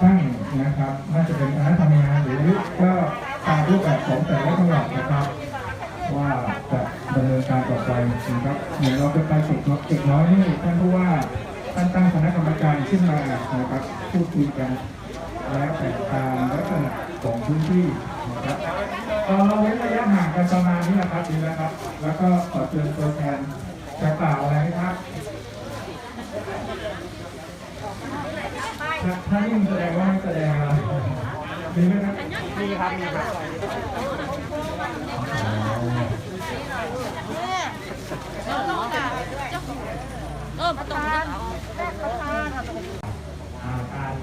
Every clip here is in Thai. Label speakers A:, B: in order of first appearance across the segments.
A: ตั้งนะครับน่าจะเป็นคณะทำงานหรือก็ตามรูปแบบของแต่ละจังหวัดนะครับ ว่าจะดำเนินการต่อไปนะครับเดี๋ยวเราจะไปเก็น้อยเก็บน้อยนี่ท่านผู้ว่าท่านตั้งคณะกรรมการขึ้นมานะครับพูดคุยกันแล้วแต่ตามลักษณะของพื้นที่นะครับเอ่อเราเว้นระยะห่างกันประมาณนี้นะครับดีแล้วครับ แล้วก็ขอเชิญตัวแทนจะกล่าวอะไรครับ ถ้าถ้านิ่งแสดงว่าไม่แสดงอะไรมีไหมครับ
B: มีครับมีครับ
C: เออประตูนี้
A: อ่าการ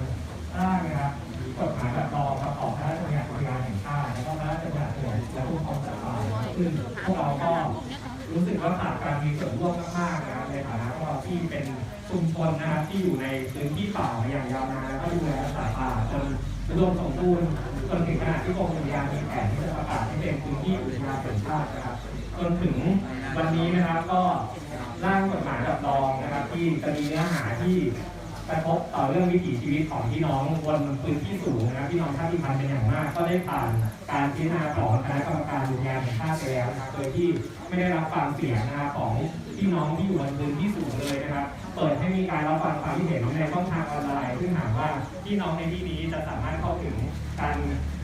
A: สร้างนะครับกฎหมายแบบรองประกอบพระราชบัญญัติอุทยานแห่งชาติแล้วก็พระราชบัญญัติและคุ้มครองสัตว์ป่าซึ่งพวกเราก็รู้สึกว่าขาดการมีส่วนร่วมมาก ที่เป็นชุมชนนะครับที่อยู่ในพื้นที่ป่ามาอย่างยาวนานแล้วก็ดูแลรักษาป่าจนรวมสมบูรณ์จนถึงขนาดที่กรมอุทยานมีแผนที่จะประกาศให้เป็นพื้นที่อุทยานแห่งชาตินะครับจนถึงวันนี้นะครับก็ร่างกฎหมายแบบรองนะครับ ที่จะมีเนื้อหาที่ กระทบต่อเรื่องวิถีชีวิตของพี่น้องบนพื้นที่สูงนะครับพี่น้องชาติพันธ์เป็นอย่างมาก ก็ได้ผ่านการพิจารณาของคณะกรรมการอุทยานแห่งชาติไปแล้วนะครับโดยที่ไม่ได้รับฟังเสียงนะครับของพี่น้องที่อยู่บนพื้นที่สูงเลยนะครับ เปิดให้มีการรับฟังความคิดเห็นในช่องทางออนไลน์ซึ่งถามว่าพี่น้องในที่นี้จะสามารถเข้าถึงการ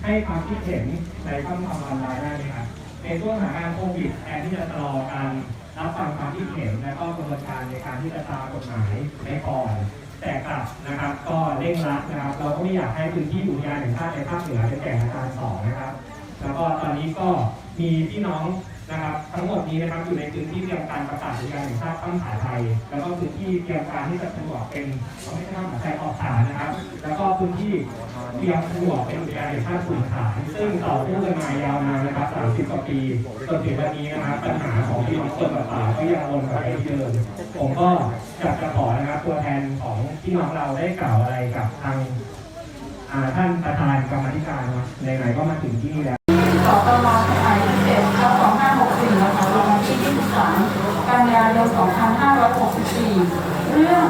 A: ให้ความคิดเห็นในช่องทางออนไลน์ได้ไหมครับในช่วงสถานการณ์โควิดแทนที่จะชะลอการรับฟังความคิดเห็นและก็กระบวนการในการที่จะตามกฎหมายในก่อน แต่กลับนะครับ ก็เร่งรัดนะครับ เราก็ไม่อยากให้พื้นที่อุทยานแห่งชาติในภาคเหนือเป็นแก่งอาการสองนะครับ แล้วก็ตอนนี้ก็มีพี่น้อง นะครับ ทั้งหมดนี้นะครับอยู่ในพื้นที่เตรียมการประกาศอุทยานแห่งชาติตั้งขาไทย แล้วก็พื้นที่เตรียมการที่จะสะดวกเป็นไม่ใช่ตั้งขาไทยออกฐานนะครับ แล้วก็พื้นที่เตรียมสะดวกเป็นอุทยานแห่งชาติสูงฐานซึ่งต่อสู้กันมายาวนานนะครับ30กว่าปีจนถึงวันนี้นะครับปัญหาของพี่น้องคนป่าก็ยังวนกลับไปที่เดิมผมก็อยากจะขอนะครับตัวแทนของพี่น้องเราได้กล่าวอะไรกับทางท่านประธานกรรมธิการเนไหนก็มาถึงที่นี่แล้ว
D: 14 เรื่อง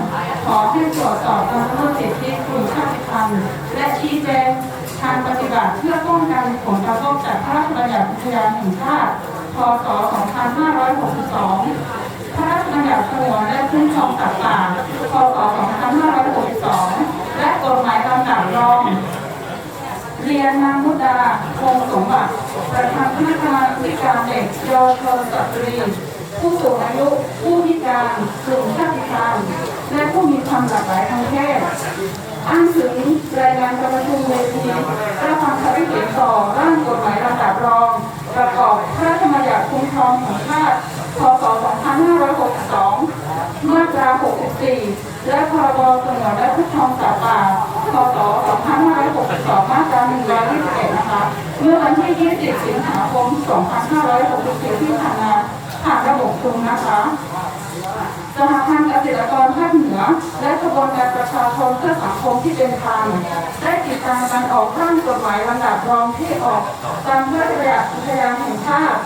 D: ขอให้ตรวจสอบการละเมิดสิทธิกลุ่มชาติพันธุ์และชี้แจงทางปฏิบัติเพื่อป้องกันผลกระทบจากพระราชบัญญัติอุทยานแห่งชาติพศ 2562 พระราชบัญญัติสงวนและคุ้มครองสัตว์ป่า พศ 2562 และกฎหมายลำดับรอง เรียนนางมุดาคงสมบัติประธานคณะกรรมการเด็กเยาวชนสตรี ผู้สูงอายุ ผู้พิการกลุ่มชาติพันธุ์และผู้มีความหลากหลายทางเพศอ้างถึงรายงานการประชุมเวทีรับฟังคำคิดเห็นต่อร่างกฎหมายลำดับรอง ประกอบพระราชบัญญัติคุ้มครองแห่งชาติพศ 2562 มาตรา 64 และพรบสงวนและคุ้มครองสัตว์ป่า พศ 2562 มาตรา 121 นะคะ เมื่อวันที่ 20 สิงหาคม 2564 ที่ผ่านมา ผ่านระบบคุมนะคะสหพันธ์เกษตรกรภาคเหนือ และขบวนการประชาชนเพื่อสังคมที่เป็นธรรมได้ติดตามการออกร่างกฎหมายลำดับรองที่ออกตามพระราชบัญญัติอุทยานแห่งชาติ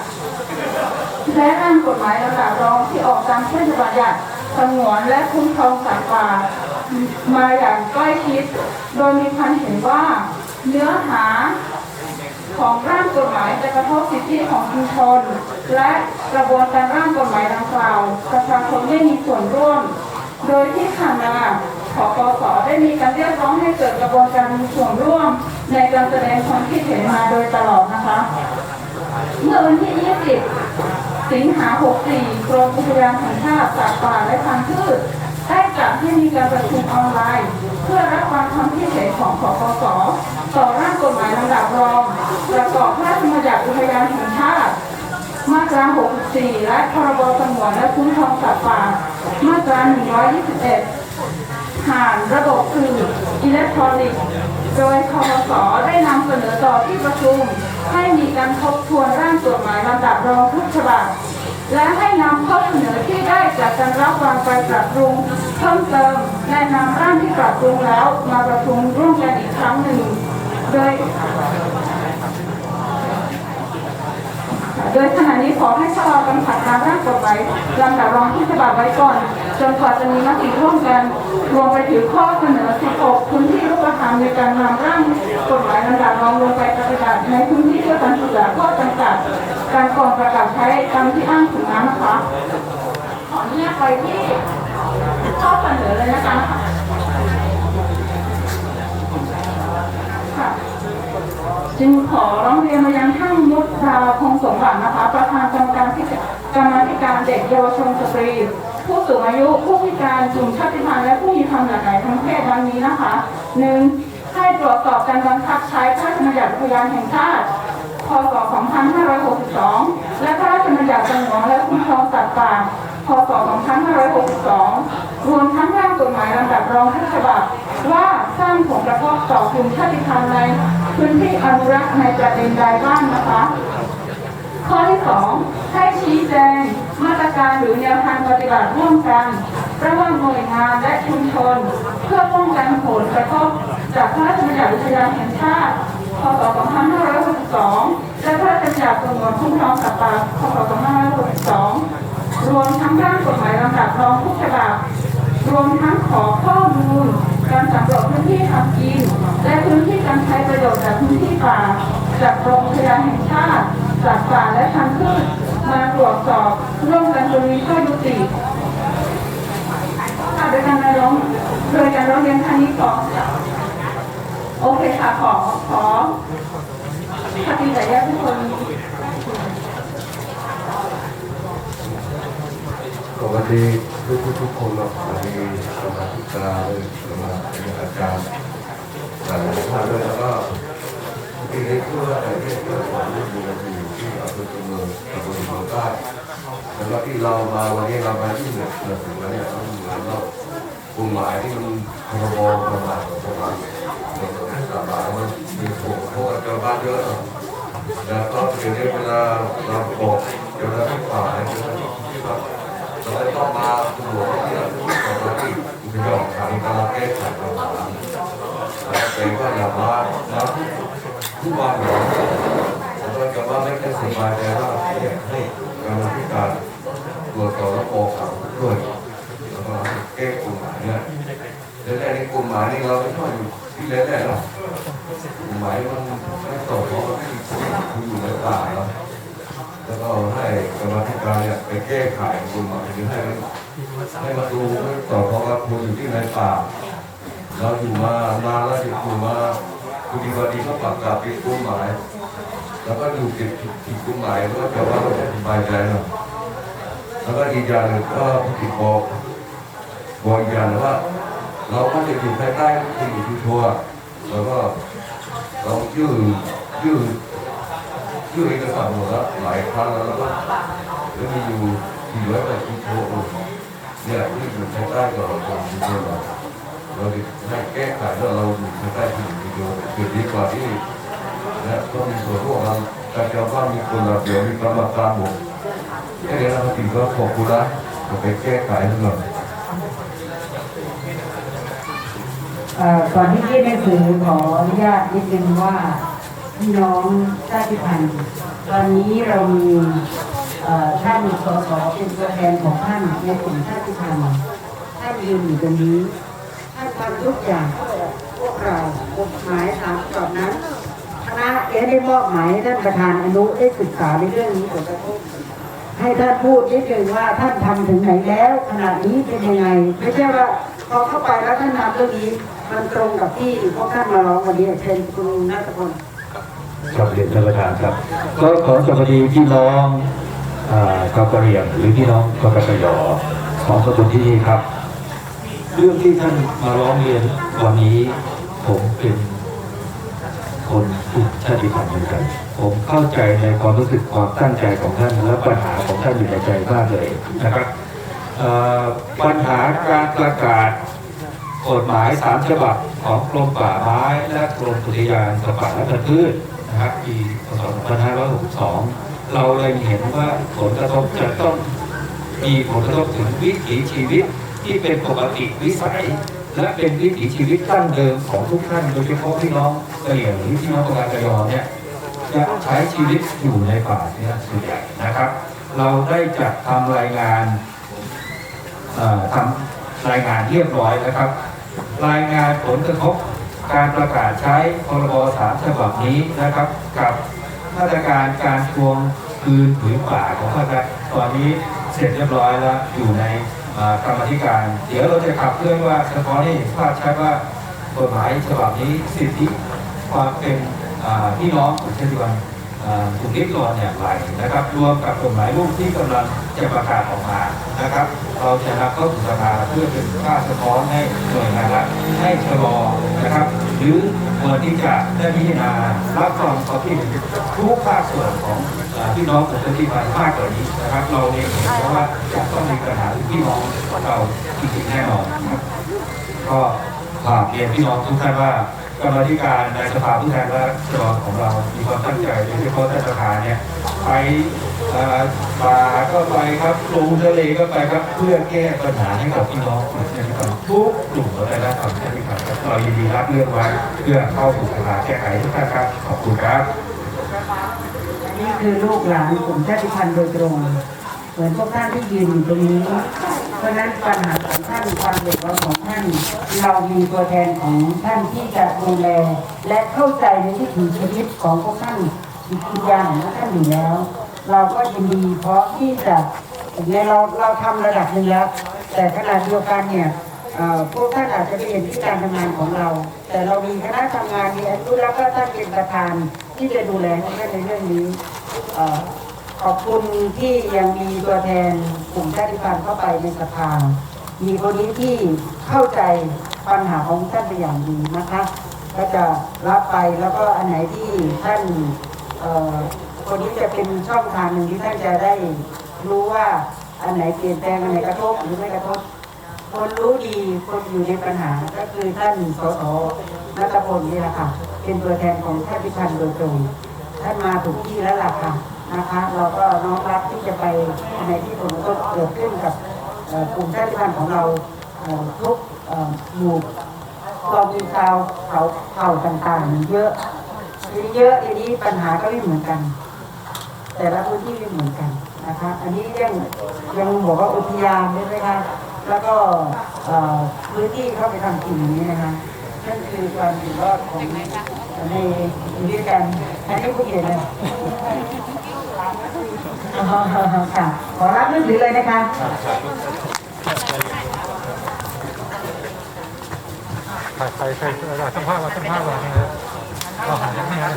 D: และร่างกฎหมายระดับรองที่ออกตามพระราชบัญญัติสงวนและคุ้มครองสัตว์ป่ามาอย่างใกล้ชิด โดยมีความเห็นว่า เนื้อหา ของร่างกฎหมายจะกระทบสิทธิของชุมชน และกระบวนการร่างกฎหมายดังกล่าวประชาชนไม่มีส่วนร่วม โดยที่ผ่านมาขอปสได้มีการเรียกร้องให้เกิดกระบวนการมีส่วนร่วม ในการแสดงความคิดเห็นมาโดยตลอดนะคะ เมื่อวันที่ 20 สิงหา 64 กรมอุทยานแห่งชาติสัตว์ป่าและพันธุ์พืช จัดให้มีการประชุมออนไลน์ เพื่อรับฟังความคิดเห็นของสปสต่อร่างกฎหมายลำดับรอง ประกอบพระราชบัญญัติอุทยานแห่งชาติมาตรา 64 และพรบสงวนและคุ้มครองสัตว์ป่า มาตรา 121 ผ่านระบบสื่ออิเล็กทรอนิกส์ โดยคอสได้นำเสนอต่อที่ประชุม ให้มีการทบทวนร่างกฎหมายลำดับรองทุกฉบับ และให้นำข้อเสนอที่ได้จากการรับฟังไปปรับปรุงเพิ่มเติมและนำร่างที่ปรับปรุงแล้วมาประชุมร่วมกันอีกครั้งหนึ่ง โดย โดยขณะนี้ขอให้ชะลอการผลักดันร่างกฎหมายลำดับรองที่ฉบับไว้ก่อน จนกว่าจะมีมติร่วมกัน รวมไปถึงข้อเสนอ 16 พื้นที่รูปธรรมในการนำร่างกฎหมายระดับรองลงไปปฏิบัติในพื้นที่เพื่อการศึกษาข้อจำกัด การก่อนประกาศใช้ตามที่อ้างถึงนั้นนะคะ ขออนุญาตไปที่ข้อเสนอเลยนะคะค่ะจึงขอร้องเรียนมายังท่านมุตราคงสมบัตินะคะ ประธานกรรมการที่กรรมาธิการเด็กเยาวชนสตรี ผู้สูงอายุผู้พิการกลุ่มชาติพันธุ์และผู้มีความหลากหลายทางเพศดังนี้นะคะหนึ่งให้ตรวจสอบการบังคับใช้พระราชบัญญัติพยานแห่งชาติ พศ 2562 และพระราชบัญญัติสงวนและคุ้มครองสัตว์ป่า พศ 2562 รวมทั้งร่างกฎหมายลำดับรองทุกฉบับ ว่าสร้างผลกระทบต่อกลุ่มชาติพันธุ์ในพื้นที่อนุรักษ์ในประเด็นใดบ้างนะคะ ข้อที่สองให้ชี้แจงมาตรการหรือแนวทางปฏิบัติร่วมกันระหว่างหน่วยงานและชุมชน เพื่อป้องกันผลกระทบจากพระราชบัญญัติอุทยานแห่งชาติ พศ 2562 คุ้มครองสัตว์ป่าพศ2562รวมทั้งร่างกฎหมายลำดับรองทุกฉบับรวมทั้งขอข้อมูล การสำรวจพื้นที่ทำกิน และพื้นที่การใช้ประโยชน์จากพื้นที่ป่า จากกรมอุทยานแห่งชาติจากป่าและพันธุ์พืชมาตรวจสอบร่วมกันจนมีข้อยุติค่ะโดยการร้องโดยการร้องเรียนครั้งนี้ก่อโอเคค่ะขอขอปฏิบัติญาติทุกคน
B: สวัส ดีทุกทุกคนเราสวัสดีกรรมธิการเลยกรรมธิการหลายท่านด้วยแล้วก็ที่ได้พูดว่าแต่ที่เกิดความร่วมมือกันอยู่ที่อำเภอเมืองตำบลเมืองใต้แล้วก็ที่เรามาวันนี้เรามาที่เหนือเหนือถึงแล้วเนี่ยต้องเหมือนเรากลุ่มหมายที่มันพรบประมาทของประมาทของสถาบันมันมีผลโทษกับบ้านเยอะแล้วก็เดี๋ยวนี้เวลาเราบอกเดี๋ยวเราต้องฝ่ายเดี๋ยวเราที่ว่า ต้องมาตัวที่เราเราต้องที่อุปยอดทางการแก้ไขปัญหาแต่ว่าอย่ามามาทุกทุกวันหรอกแล้วก็จะว่าไม่แค่สบายใจว่าเนี่ยให้กรรมธิการตรวจสอบและออกข่าวด้วยแล้วก็แก้กฎหมายเนี่ยแรกๆในกฎหมายนี่เราไม่ค่อยอยู่ที่แรกๆหรอกหมายมันไม่ตกเพราะว่าคืออยู่ในป่าเนาะ แล้วก็ให้กรรมธิการเนี่ยไปแก้ไขกฎหมายหรือให้มันให้มาดูไม่ตกเพราะว่าคุณอยู่ที่ในป่า เราอยู่มานานแล้วอยู่มาคุณดีวันดีก็ปรับกลับผิดกฎหมายแล้วก็อยู่ผิดผิดกฎหมายวก็จะว่าเราจะสบายใจเนาะแล้วก็อีกอย่างหนึ่งก็ผิดบอกบอกอีกอย่างว่า เราก็จะอยู่ภายใต้ที่อยู่ที่ทัวร์แล้วก็เรายื่นยื่น ยื่นเอกสารหมดแล้วหลายครั้งแล้วแล้วก็แล้วมีอยู่สี่ร้อยแปดสิบโทรเนี่ยที่อยู่ภายใต้กับเราของที่เราเราให้แก้ไขแล้วเราอยู่ภายใต้ที่อยู่ที่เราเกิดดีกว่าที่นะก็มีส่วนร่วมกันการเจ้าบ้านมีคนระเบียบมีกรรมการหมดแค่นี้นะครับถึงก็ขอบคุณนะจะไปแก้ไขให้หน่อย
C: เอ่อก่อนที่ยื่นหนังสือขออนุญาตนิดนึงว่า พี่น้องชาติพันธุ์ตอนนี้เรามีท่านสสเป็นตัวแทนของท่านในกลุ่มชาติพันธุ์ท่านยืนอยู่ตรงนี้ท่านทำทุกอย่างพวกเรากฎหมายสามฉบับนั้นคณะเอได้มอบหมายท่านประธานอนุได้ศึกษาในเรื่องนี้ผลกระทบให้ท่านพูดนิดนึงว่าท่านทำถึงไหนแล้วขนาดนี้เป็นยังไง ไม่ใช่ว่าพอเข้าไปแล้วท่านทำเรื่องนี้มันตรงกับที่พวกท่านมาร้องวันนี้เช่นคุณนัทพล
E: ครับเรียนท่านประธานครับ ก็ขอสวัสดีพี่น้องอ่ากเรียงหรือพี่น้องกกตยของสกุลที่นี่ครับ เรื่องที่ท่านมาร้องเรียนวันนี้ ผมเป็นคนกลุ่มชาติพันธุ์เหมือนกัน ผมเข้าใจในความรู้สึกความตั้งใจของท่านและปัญหาของท่านอยู่ในใจมากเลยนะครับปัญหาการประกาศกฎหมายสามฉบับของกรมป่าไม้และกรมอุทยานสัตว์ป่าและพันธุ์พืช นะครับปีพศ2562 เราเลยเห็นว่าผลกระทบจะต้องมีผลกระทบถึงวิถีชีวิตที่เป็นปกติวิสัย และเป็นวิถีชีวิตตั้งเดิมของทุกท่านโดยเฉพาะพี่น้องกะเหรี่ยหรือพี่น้องตะวันกะยอเนี่ยจะใช้ชีวิตอยู่ในป่าเนี่ยส่วนใหญ่นะครับ เราได้จัดทำรายงานทำรายงานเรียบร้อยนะครับ รายงานผลกระทบ การประกาศใช้พรบสามฉบับนี้นะครับ กับมาตรการการทวงคืนผืนป่าของภาครัฐตอนนี้เสร็จเรียบร้อยแล้วอยู่ในกรรมธิการ เดี๋ยวเราจะขับเคลื่อนว่าสะท้อนให้เห็นภาพชัดว่ากฎหมายฉบับนี้สิทธิความเป็นพี่น้องของชาติวัน ถูกริดรอนอย่างไรนะครับ รวมกับกฎหมายลูกที่กำลังจะประกาศออกมานะครับ เราจะนำเข้าสู่สภาเพื่อเป็นค่าสะท้อนให้หน่วยงานรัฐให้ชะลอนะครับ หรือควรที่จะได้พิจารณารับฟังความคิดทุกภาคส่วนของพี่น้องประชาชนมากกว่านี้นะครับ เราเองเห็นเพราะว่าจะต้องมีปัญหาที่พี่น้องเราจริงๆแน่นอนนะครับก็ฝากเรียนพี่น้องทุกท่านว่า กรรมธิการในสภาผู้แทนราษฎรของเรา มีความตั้งใจโดยเฉพาะท่านประธานเนี่ยไปป่าก็ไปครับลงทะเลก็ไปครับเพื่อแก้ปัญหาให้กับพี่น้องประชาชนทุกกลุ่มเราได้รับความเป็นธรรมครับเรายินดีรับเรื่องไว้เพื่อเข้าสู่สภาแก้ไขทุกท่านครับขอบคุณครับ
C: นี่คือลูกหลานกลุ่มชาติพันธุ์โดยตรง เหมือนพวกท่านที่ยืนอยู่ตรงนี้ เพราะนั้นปัญหาานความเดือดร้อนของท่าน เรามีตัวแทนของท่านที่จะดูแล และเข้าใจในวิถีชีวิตของพวกท่านอีกอย่างของท่านอยู่แล้ว เราก็ยินดีเพราะที่จะในเราเราทำระดับหนึ่งแล้ว แต่ขณะเดียวกันเนี่ยพวกท่านอาจจะไม่เห็นที่การทำงานของเรา แต่เรามีคณะทำงานมีอนุแล้วก็ท่านเป็นประธานที่จะดูแลท่านในเรื่องนี้ขอบคุณที่ยังมีตัวแทนกลุ่มชาติพันธุ์เข้าไปในสภา มีคนนี้ที่เข้าใจปัญหาของท่านเป็นอย่างดีนะคะ ก็จะรับไปแล้วก็อันไหนที่ท่านคนนี้จะเป็นช่องทางหนึ่งที่ท่านจะได้รู้ว่าอันไหนเปลี่ยนแปลงอันไหนกระทบหรือไม่กระทบ คนรู้ดีคนอยู่ในปัญหาก็คือท่านสสนัทพลนี่แหละค่ะ เป็นตัวแทนของชาติพันธ์โดยตรงท่านมาถูกที่แล้วล่ะค่ะนะคะ เราก็น้อมรับที่จะไปในที่ผลกระทบเกิดขึ้นกับ เอ่อกลุ่มชาติพันธุ์ของเราทุกอ่อหมู่เรามีชาวเขาเผ่าต่างๆ เยอะทีนเยอะทีนี้ปัญหาก็ไม่เหมือนกัน แต่ละพื้นที่ไม่เหมือนกันนะคะ อันนี้ยังยังบอกว่าอุทยานใช่ไหมคะแล้วก็พื้นที่เข้าไปทำกินอย่างนี้นะคะนั่นคือความอยู่รอดของในอยู่ด้วยกันอันนี้ผู้เขียนเลย ค่ะขอรับหนังสือเลยนะคะ
F: ใครใครใครเราสัมภาษณ์มาสัมภาษณ์มาเนี่ยก็หาไม่ได้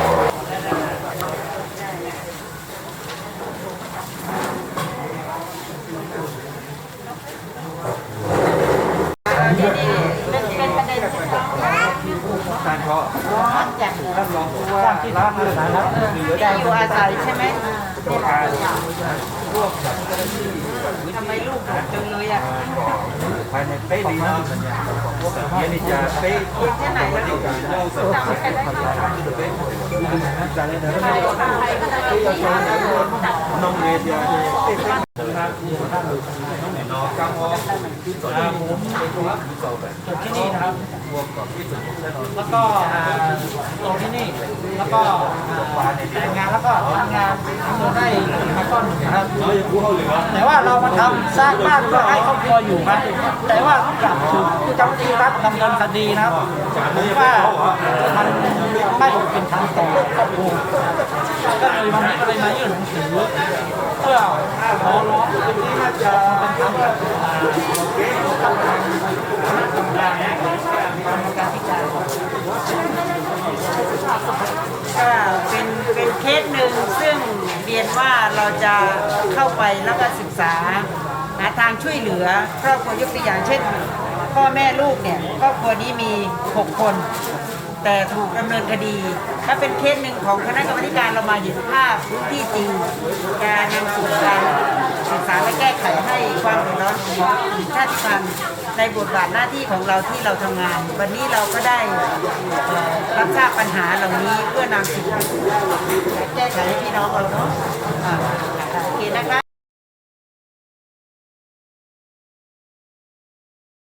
G: ที่ อยู่อาศัยใช่ไหมทำไมลูกหมดจังเลยอะ
F: ภายในเป๊ะดีนะเย็นจะเป๊ะ
G: แค่ไหนแล้วลูกจำแค่ได้ไหม
F: น้อง เรียนจะเป๊ะ
H: ที่นี่นะครับแล้วก็อ่าตรงที่นี่ แล้วก็แต่งงานแล้วก็ทำงานจนได้มาก้อนหนึ่งนะครับ แต่ว่าเรามาทำสร้างบ้านเพื่อให้ครอบครัวอยู่นะแต่ว่ากลับถูกเจ้าหน้าที่รัฐดำเนินคดีนะครับผมว่ามัน อบครัวก็เลยวันนี้ก็เลยมายื่นหนังสือเพื่อขอร้องที่จะเป็นธรรมกับอ่า
G: ก็เป็นเป็นเคสหนึ่งซึ่งเรียนว่าเราจะเข้าไปแล้วก็ศึกษาหาทางช่วยเหลือครอบครัวยกตัวอย่างเช่น พ่อแม่ลูกเนี่ยครอบครัวนี้มี 6 คน แต่ถูกดำเนินคดี ถ้าเป็นเคสหนึ่งของคณะกรรมการเรามาเห็นภาพพื้นที่จริงการนำสู่การศึกษาและแก้ไขให้ความเดือดร้อนของชาติพันธุ์ในบทบาทหน้าที่ของเราที่เราทำงาน วันนี้เราก็ได้รับทราบปัญหาเหล่านี้เพื่อนำสิ่งแก้ไขให้พี่น้องเราเนาะอ่าโอเคนะคะ